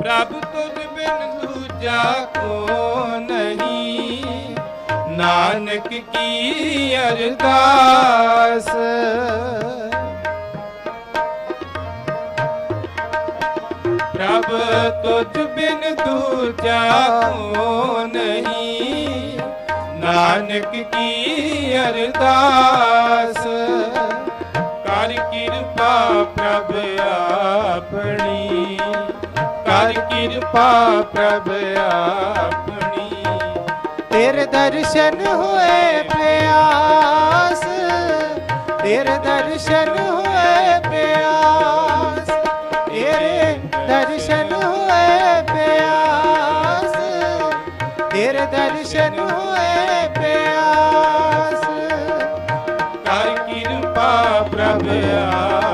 ਪ੍ਰਭ ਤੁਝ ਬਿਨ ਦੂਜਾ ਕੋ ਨਹੀਂ। ਨਾਨਕ ਕੀ ਅਰਦਾਸ? ਪ੍ਰਭ ਤੁਝ ਬਿਨ ਦੂਜਾ ਕੋ ਨਹੀਂ। ਨਾਨਕ ਕੀ ਅਰਦਾਸ? ਕਿਰਪਾ ਪ੍ਰਭ ਆਪਣੀ। ਕਰ ਕਿਰਪਾ ਪ੍ਰਭ ਆਪਣੀ। ਤੇਰੇ ਦਰਸ਼ਨ ਹੋਏ ਪਿਆਸ। ਤੇਰੇ ਦਰਸ਼ਨ ਹੋਏ ਪਿਆਸ। ਤੇਰੇ ਦਰਸ਼ਨ ਹੋਏ ਪਿਆਸ। ਤੇਰੇ ਦਰਸ਼ਨ ਹੋਏ cabeça.